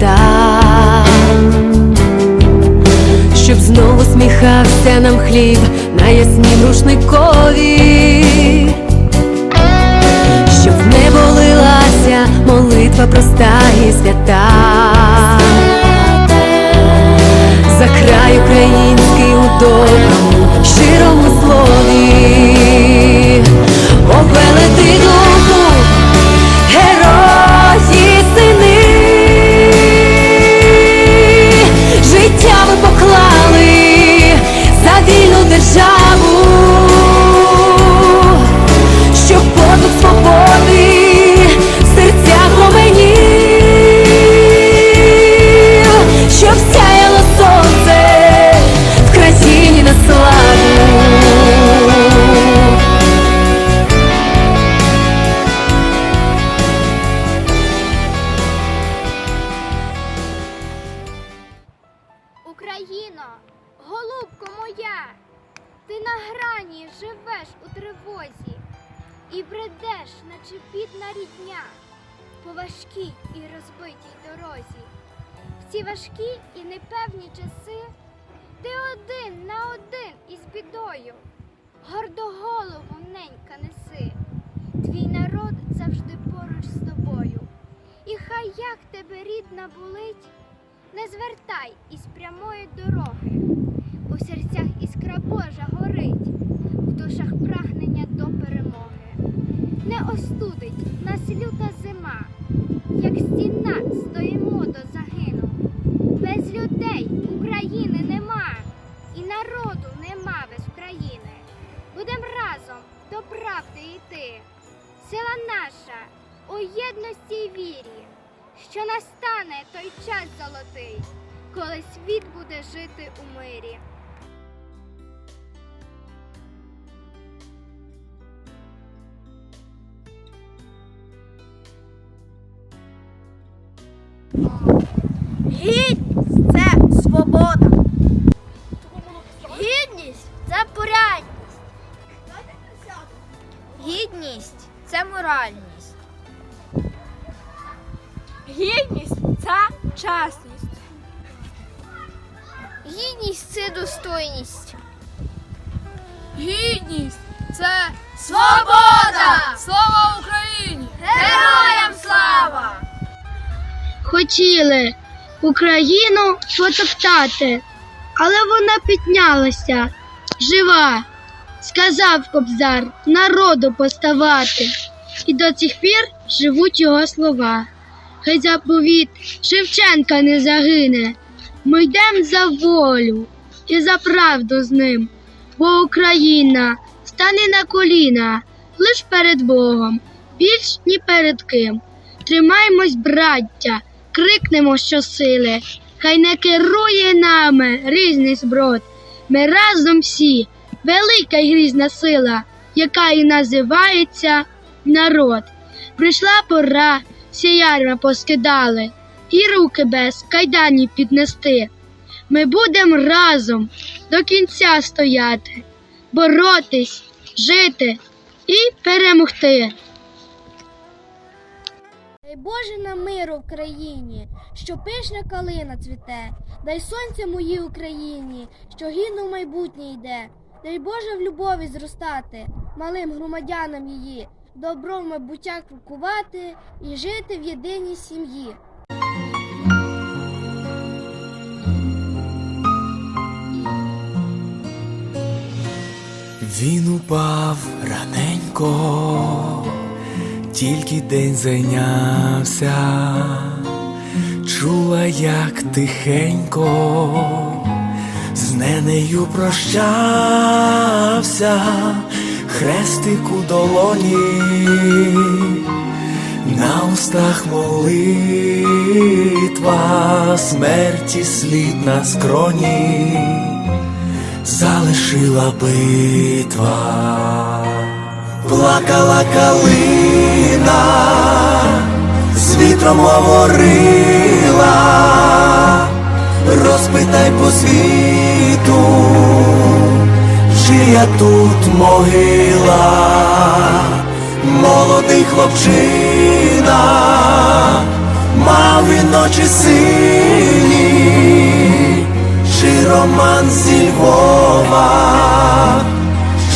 полі щоб знову сміхався нам хліб на яснім рушникові, щоб в небо лилася молитва проста і свята. За край український у ти на грані живеш у тривозі і бредеш, наче бідна рідня, по важкій і розбитій дорозі. В ці важкі і непевні часи ти один на один із бідою, гордо голову ненька неси, твій народ завжди поруч з тобою. І хай як тебе рідна болить, не звертай із прямої дороги, у серцях іскра Божа горить, в душах прагнення до перемоги. Не остудить нас люта зима, як стіна стоїмо до загину. Без людей України нема, і народу нема без України. Будем разом до правди йти. Сила наша у єдності й вірі, що настане той час золотий, коли світ буде жити у мирі. Гідність це свобода. Гідність це порядність. Гідність це моральність. Гідність це чесність. Гідність це достойність. Гідність це Свобода! слава Україні! Хотіли Україну потоптати, але вона піднялася, жива, сказав кобзар, народу поставати, і до цих пір живуть його слова. Хай заповіт Шевченка не загине, ми йдем за волю і за правду з ним, бо Україна стане на коліна лиш перед Богом, більш ні перед ким. Тримаймось, браття, крикнемо щосили, хай не керує нами різний зброд. Ми разом всі, велика й грізна сила, яка і називається народ. Прийшла пора, всі ярма поскидали, і руки без кайданів піднести. Ми будемо разом до кінця стояти, боротись, жити і перемогти. Дай Боже нам миру в країні, що пишна калина цвіте, дай сонця моїй Україні, що гідно в майбутнє йде. Дай Боже в любові зростати, малим громадянам її, добром майбуття крокувати і жити в єдиній сім'ї. Він упав раненько, тільки день зайнявся, чула, як тихенько, з ненею прощався, хрестик у долоні, на устах молитва, смерті слід на скроні залишила битва, плакала калина, з вітром говорила, розпитай по світу, чия тут могила, молодий хлопчина, мав він ночі сині чи Роман зі Львова,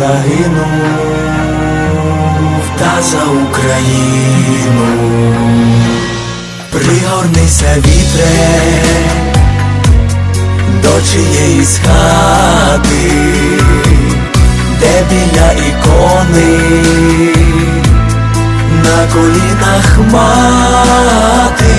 загинув та за Україну. Пригорнися вітре до чиєїсь хати, де біля ікони на колінах мати,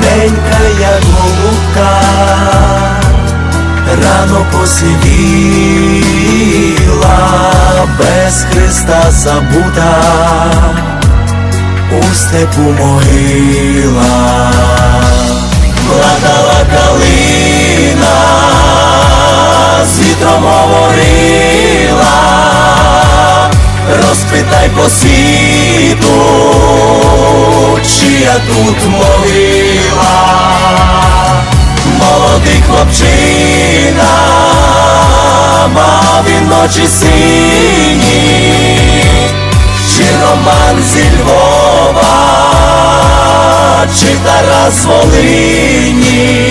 ненька як голубка, рано посивіла, без Христа забута, у степу могила, плакала калина, з вітром говорила розпитай по світу, чия тут могила, молодий хлопчина, мав він ночі сині, чи Роман зі Львова, чи Тарас Волині.